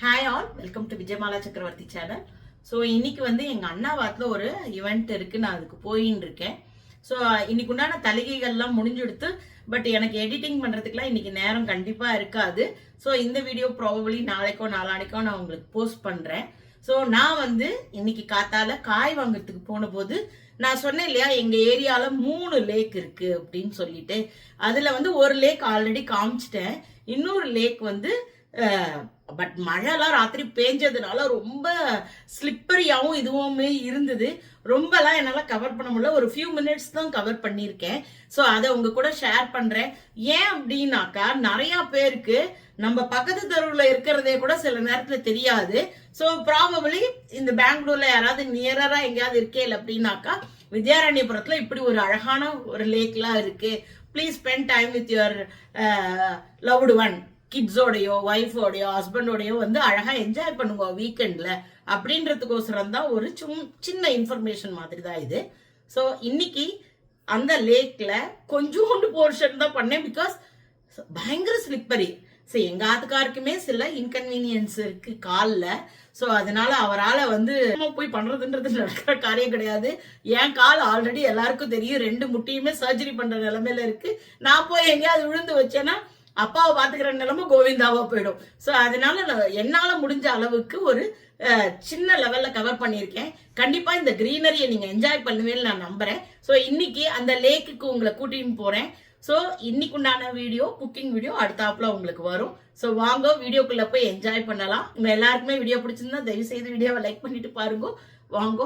Hi all welcome to Vijayamala Chakravarthy channel so இன்னைக்கு வந்து எங்கள் அண்ணாவாத்தில் ஒரு ஈவெண்ட் இருக்கு. நான் அதுக்கு போயின்னு இருக்கேன். ஸோ இன்னைக்கு உண்டான தலிகைகள்லாம் முடிஞ்செடுத்து பட் எனக்கு எடிட்டிங் பண்ணுறதுக்குலாம் இன்னைக்கு நேரம் கண்டிப்பாக இருக்காது. ஸோ இந்த வீடியோ ப்ராபபிளி நாளைக்கோ நாளானைக்கோ நான் உங்களுக்கு போஸ்ட் பண்ணுறேன் ஸோ நான் வந்து இன்னைக்கு காத்தால காய் வாங்குறதுக்கு போன போது நான் சொன்னேன் இல்லையா எங்கள் ஏரியாவில் மூணு லேக் இருக்கு அப்படின்னு சொல்லிட்டு. அதில் வந்து ஒரு லேக் ஆல்ரெடி காமிச்சிட்டேன். இன்னொரு லேக் வந்து பட் மழைலாம் ராத்திரி பேஞ்சதுனால ரொம்ப ஸ்லிப்பரியாகவும் இதுவுமே இருந்தது. ரொம்பலாம் என்னால் கவர் பண்ண முடியல. ஒரு ஃபியூ மினிட்ஸ் தான் கவர் பண்ணியிருக்கேன். ஸோ அதை உங்க கூட ஷேர் பண்ணுறேன் ஏன் அப்படின்னாக்கா நிறையா பேருக்கு நம்ம பக்கத்து தெருவில் இருக்கிறதே கூட சில நேரத்தில் தெரியாது. ஸோ ப்ராபபிளி இந்த பெங்களூரில் யாராவது நியரராக எங்கேயாவது இருக்கேல் அப்படின்னாக்கா வித்யாரண்யபுரத்தில் இப்படி ஒரு அழகான ஒரு லேக்லாம் இருக்குது please spend time with your loved one கிட்ஸோடையோ ஒய்ஃபோடையோ ஹஸ்பண்டோடையோ வந்து அழகாக என்ஜாய் பண்ணுங்க வீக்கெண்டில் அப்படின்றதுக்கோசரம் தான் ஒரு சும் சின்ன இன்ஃபர்மேஷன் மாதிரி தான் இது. ஸோ இன்னைக்கு அந்த லேக்கில் கொஞ்சோண்டு போர்ஷன் தான் பண்ணேன் பிகாஸ் பயங்கர ஸ்லிப்பரி ஸோ எங்கள் ஆத்துக்காருக்குமே சில இன்கன்வீனியன்ஸ் இருக்கு காலில். ஸோ அதனால அவரால் வந்து போய் பண்ணுறதுன்றது நடக்கிற காரியம் கிடையாது. என் கால் ஆல்ரெடி எல்லாருக்கும் தெரியும். ரெண்டு முட்டியுமே சர்ஜரி பண்ணுற நிலமையில இருக்கு. நான் போய் எங்கேயாவது விழுந்து வச்சேன்னா அப்பாவை பார்த்துக்கிற நிலமும் கோவிந்தாவா போயிடும். ஸோ அதனால நான் முடிஞ்ச அளவுக்கு ஒரு சின்ன லெவலில் கவர் பண்ணியிருக்கேன். கண்டிப்பாக இந்த க்ரீனரியை நீங்கள் என்ஜாய் பண்ணுவேன்னு நான் நம்புகிறேன் ஸோ இன்னைக்கு அந்த லேக்குக்கு உங்களை கூட்டின்னு போகிறேன் ஸோ இன்னைக்குண்டான வீடியோ குக்கிங் வீடியோ அடுத்தாப்புல உங்களுக்கு வரும். ஸோ வாங்க வீடியோக்குள்ளே போய் என்ஜாய் பண்ணலாம். உங்கள் எல்லாருக்குமே வீடியோ பிடிச்சிருந்தா தயவு செய்து வீடியோவை லைக் பண்ணிட்டு பாருங்க. வாங்க.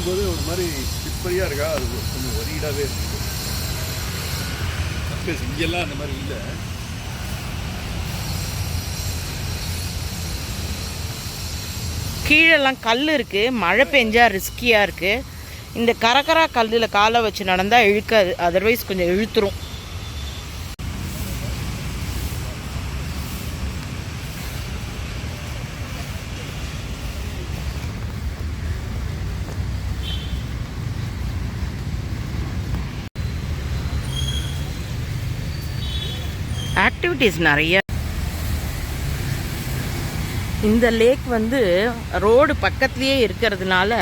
பார்க்கும்போது ஒரு மாதிரி ஸ்லிப்பரியாக இருக்கா? அது கொஞ்சம் வரியிடாவே இருக்குது சர்ஃபேஸ் இங்கெல்லாம் அந்த மாதிரி இல்லை. கீழெல்லாம் கல் இருக்குது மழை பெஞ்சா ரிஸ்கியாக இருக்குது இந்த கரகரா கல்லில் காலை வச்சு நடந்தால் இழுக்காது. அதர்வைஸ் கொஞ்சம் இழுத்துரும். ஆக்டிவிட்டீஸ் நிறைய. இந்த லேக் வந்து ரோடு பக்கத்துலேயே இருக்கிறதுனால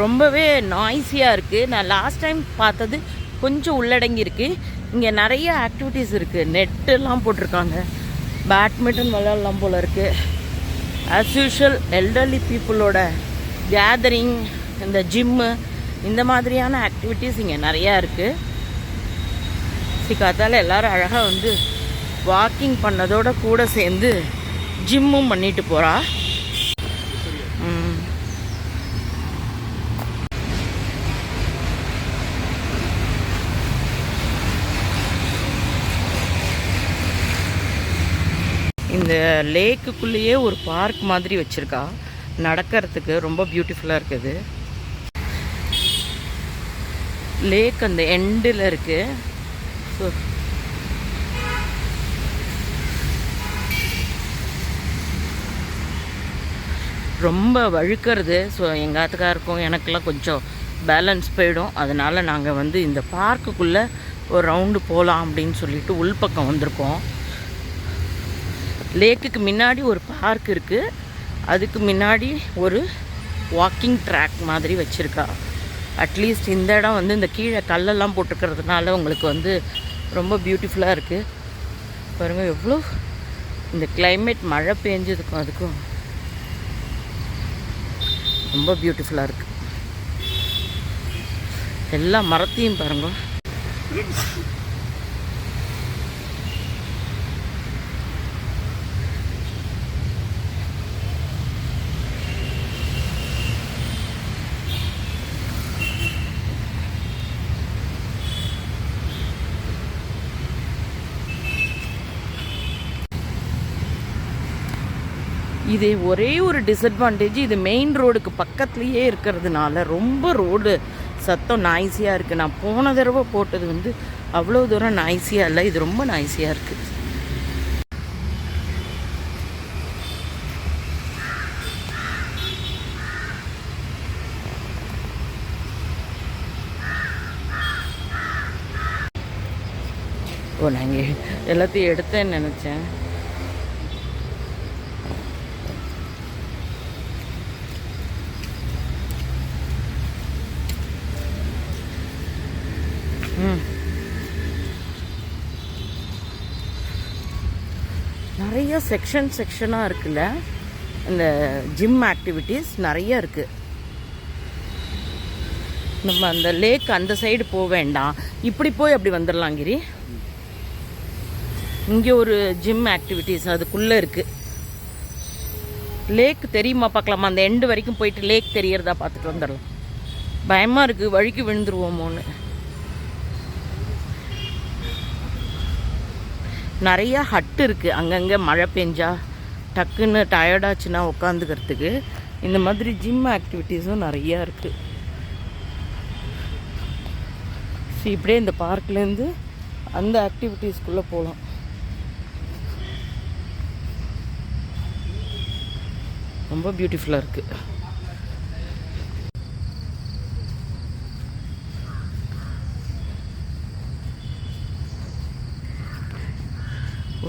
ரொம்பவே நாய்ஸியாக இருக்குது நான் லாஸ்ட் டைம் பார்த்தது கொஞ்சம் உள்ளடங்கியிருக்கு இங்கே நிறைய ஆக்டிவிட்டீஸ் இருக்குது நெட்டெல்லாம் போட்டிருக்காங்க. பேட்மிண்டன் விளையாடலாம் போல் இருக்குது ஆஸ் யூஷுவல் எல்டர்லி பீப்புளோட கேதரிங் இந்த ஜிம்மு இந்த மாதிரியான ஆக்டிவிட்டீஸ் இங்கே நிறையா இருக்குது சிக்காத்தால் எல்லாரும் அழகாக வந்து வாக்கிங் பண்ணதோட கூட சேர்ந்து ஜிம்மும் பண்ணிட்டு போகிறா இந்த லேக்குக்குள்ளேயே ஒரு பார்க் மாதிரி வச்சுருக்கா. நடக்கிறதுக்கு ரொம்ப பியூட்டிஃபுல்லாக இருக்குது. லேக் அந்த எண்டில் இருக்குது ஸோ ரொம்ப வழுக்கிறது. ஸோ எங்கள் ஆத்துக்காருக்கும் எனக்கெல்லாம் கொஞ்சம் பேலன்ஸ் போயிடும். அதனால் நாங்கள் வந்து இந்த பார்க்குக்குள்ளே ஒரு ரவுண்டு போகலாம் அப்படின்னு சொல்லிட்டு உள்பக்கம் வந்திருக்கோம். லேக்குக்கு முன்னாடி ஒரு பார்க் இருக்குது அதுக்கு முன்னாடி ஒரு வாக்கிங் ட்ராக் மாதிரி வச்சுருக்கா. அட்லீஸ்ட் இந்த இடம் வந்து இந்த கீழே கல்லெல்லாம் போட்டுக்கிறதுனால உங்களுக்கு வந்து ரொம்ப பியூட்டிஃபுல்லாக இருக்குது பாருங்கள் எவ்வளோ இந்த கிளைமேட் மழை பெஞ்சதுக்கும் அதுக்கும். ரொம்ப பியூட்டிஃபுல்லாக இருக்குது எல்லா மரத்தையும் பாருங்க. இது ஒரே ஒரு டிஸ்அட்வான்டேஜ் இது மெயின் ரோடுக்கு பக்கத்துலேயே இருக்கிறதுனால ரொம்ப ரோடு சத்தம் நாய்ஸியாக இருக்குது நான் போன தடவை போட்டது வந்து அவ்வளோ தூரம் நாய்ஸியாக இல்லை இது ரொம்ப நாய்ஸியாக இருக்குது ஓ நாங்கள் எல்லாத்தையும் எடுத்தேன்னு நினச்சேன். நிறைய செக்ஷன் செக்ஷனாக இருக்குல்ல? இந்த ஜிம் ஆக்டிவிட்டீஸ் நிறைய இருக்குது நம்ம அந்த லேக் அந்த சைடு போக வேண்டாம். இப்படி போய் அப்படி வந்துடலாம் கிரி. இங்கே ஒரு ஜிம் ஆக்டிவிட்டீஸ் அதுக்குள்ளே இருக்குது லேக் தெரியுமா பார்க்கலாமா? அந்த எண்டு வரைக்கும் போயிட்டு லேக் தெரியறதா பார்த்துட்டு வந்துடலாம். பயமாக இருக்குது வழிக்கு விழுந்துருவோமோன்னு. நிறையா ஹட்டு இருக்குது அங்கங்கே மழை பெஞ்சா டக்குன்னு டயர்டாச்சுன்னா உட்காந்துக்கிறதுக்கு இந்த மாதிரி ஜிம் ஆக்டிவிட்டீஸும் நிறையா இருக்குது ஸோ இப்படியே இந்த பார்க்லேருந்து அந்த ஆக்டிவிட்டீஸ்க்குள்ளே போகலாம் ரொம்ப பியூட்டிஃபுல்லாக இருக்குது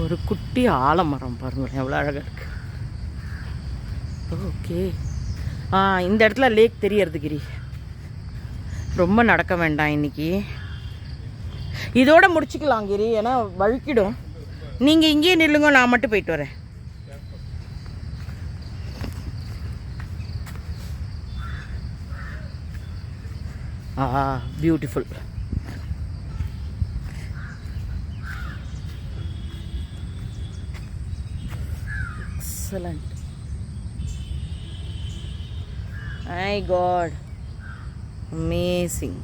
ஒரு குட்டி ஆலமரம் பாருங்களேன் எவ்வளோ அழகாக இருக்குது ஓகே. ஆ இந்த இடத்துல லேக் தெரியறது கிரி. ரொம்ப நடக்க வேண்டாம் இன்றைக்கி இதோட முடிச்சுக்கலாம் கிரி ஏன்னா வழுக்கிடும். நீங்கள் இங்கேயே நில்லுங்க நான் மட்டும் போயிட்டு வரேன். ஆ beautiful excellent my god amazing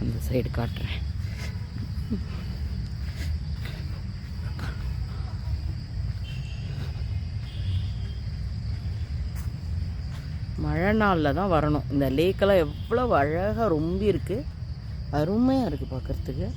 அந்த சைடு காட்டுறேன் மழை நாளில் தான் வரணும். இந்த லேக்கெல்லாம் எவ்வளோ அழகாக ரொம்ப இருக்குது அருமையாக இருக்குது பார்க்குறதுக்கு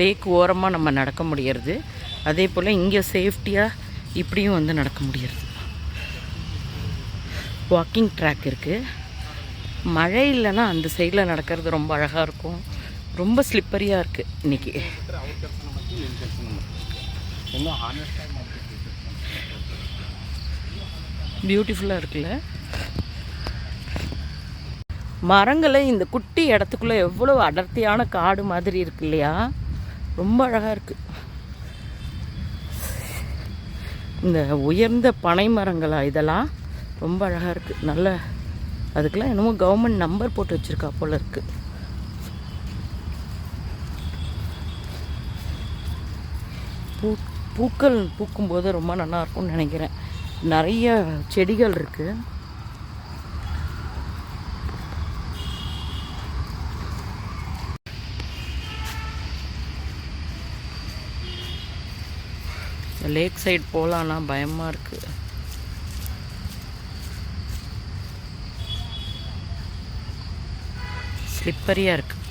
லேக் ஓரமாக நம்ம நடக்க முடியறது. அதே போல் இங்கே சேஃப்டியாக இப்படியும் வந்து நடக்க முடியறது. வாக்கிங் ட்ராக் இருக்குது மழை இல்லைன்னா அந்த சைடில் நடக்கிறது ரொம்ப அழகாக இருக்கும். ரொம்ப ஸ்லிப்பரியாக இருக்குது இன்னைக்கு. பியூட்டிஃபுல்லாக இருக்குல்ல? மரங்களை இந்த குட்டி இடத்துக்குள்ளே எவ்வளோ அடர்த்தியான காடு மாதிரி இருக்கு இல்லையா? ரொம்ப அழகாக இருக்குது இந்த உயர்ந்த பனை மரங்களா இதெல்லாம்? ரொம்ப அழகாக இருக்குது நல்ல அதுக்கெலாம் என்னமோ கவர்மெண்ட் நம்பர் போட்டு வச்சுருக்கா போல இருக்குது பூ பூக்கள் பூக்கும்போது ரொம்ப நல்லா இருக்கும்னு நினைக்கிறேன். நிறைய செடிகள் இருக்குது லேக் சைடு போகலான்னா பயமாக இருக்குது ஸ்லிப்பரியாக இருக்குது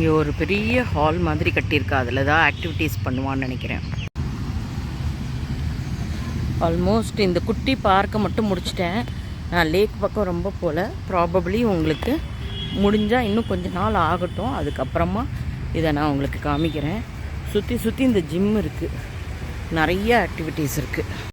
இங்கே ஒரு பெரிய ஹால் மாதிரி கட்டியிருக்கா. அதில் தான் ஆக்டிவிட்டீஸ் பண்ணுவான்னு நினைக்கிறேன். ஆல்மோஸ்ட் இந்த குட்டி பார்க்கை மட்டும் முடிச்சிட்டேன். நான் லேக் பக்கம் ரொம்ப போகல ப்ராபப்ளி உங்களுக்கு முடிஞ்சால் இன்னும் கொஞ்ச நாள் ஆகட்டும். அதுக்கப்புறமா இதை நான் உங்களுக்கு காமிக்கிறேன். சுற்றி சுற்றி இந்த ஜிம் இருக்குது நிறைய ஆக்டிவிட்டீஸ் இருக்குது